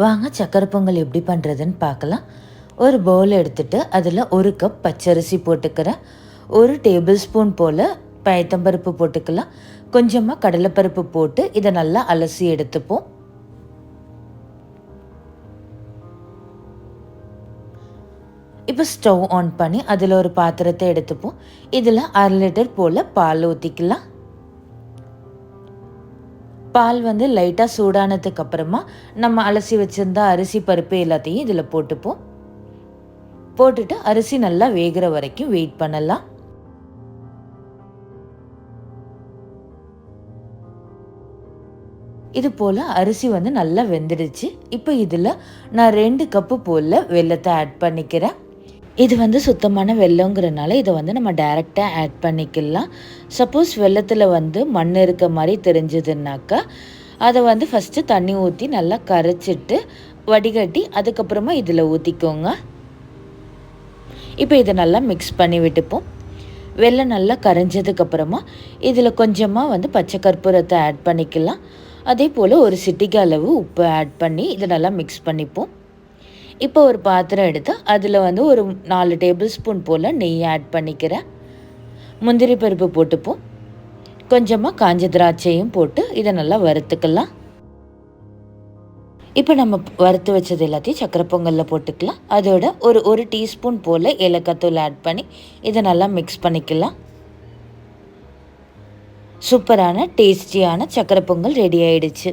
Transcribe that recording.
வாங்க சக்கரை பொங்கல் எப்படி பண்ணுறதுன்னு பார்க்கலாம். ஒரு பவுல் எடுத்துட்டு அதில் ஒரு கப் பச்சரிசி போட்டுக்கிறேன். ஒரு டேபிள் ஸ்பூன் போல் பயத்தம்பருப்பு போட்டுக்கலாம். கொஞ்சமாக கடலைப்பருப்பு போட்டு இதை நல்லா அலசி எடுத்துப்போம். இப்போ ஸ்டவ் ஆன் பண்ணி அதில் ஒரு பாத்திரத்தை எடுத்துப்போம். இதில் அரை லிட்டர் போல் பால் ஊற்றிக்கலாம் பால் வந்து லைட்டாக சூடானதுக்கு அப்புறமா நம்ம அலசி வச்சிருந்த அரிசி பருப்பு எல்லாத்தையும் இதில் போட்டுப்போம். போட்டுட்டு அரிசி நல்லா வேகிற வரைக்கும் வெயிட் பண்ணலாம். இது போல் அரிசி வந்து நல்லா வெந்துடுச்சு. இப்போ இதில் நான் ரெண்டு கப்பு போல் வெள்ளத்தை ஆட் பண்ணிக்கிறேன். இது வந்து சுத்தமான வெள்ளங்கிறனால இதை வந்து நம்ம டைரெக்டாக ஆட் பண்ணிக்கலாம். சப்போஸ் வெள்ளத்தில் வந்து மண் இருக்க மாதிரி தெரிஞ்சதுன்னாக்கா அதை வந்து ஃபஸ்ட்டு தண்ணி ஊற்றி நல்லா கரைச்சிட்டு வடிகட்டி அதுக்கப்புறமா இதில் ஊற்றிக்கோங்க இப்போ இதை நல்லா மிக்ஸ் பண்ணி விட்டுப்போம். வெள்ளம் நல்லா கரைஞ்சதுக்கப்புறமா இதில் கொஞ்சமாக வந்து பச்சை கற்பூரத்தை ஆட் பண்ணிக்கலாம். அதே போல் ஒரு சிட்டிக்கு அளவு உப்பு ஆட் பண்ணி இதை நல்லா மிக்ஸ் பண்ணிப்போம். இப்போ ஒரு பாத்திரம் எடுத்து அதில் வந்து ஒரு நாலு டேபிள் ஸ்பூன் போல் நெய் ஆட் பண்ணிக்கிறேன். முந்திரி பருப்பு போட்டுப்போம். கொஞ்சமாக காஞ்ச திராட்சையும் போட்டு இதை நல்லா வறுத்துக்கலாம். இப்போ நம்ம வறுத்து வச்சது எல்லாத்தையும் சக்கரை பொங்கலில் போட்டுக்கலாம். அதோட ஒரு ஒரு டீஸ்பூன் போல் ஏலக்காத்தூள் ஆட் பண்ணி இதை நல்லா மிக்ஸ் பண்ணிக்கலாம். சூப்பரான டேஸ்டியான சக்கரை பொங்கல் ரெடி ஆயிடுச்சு.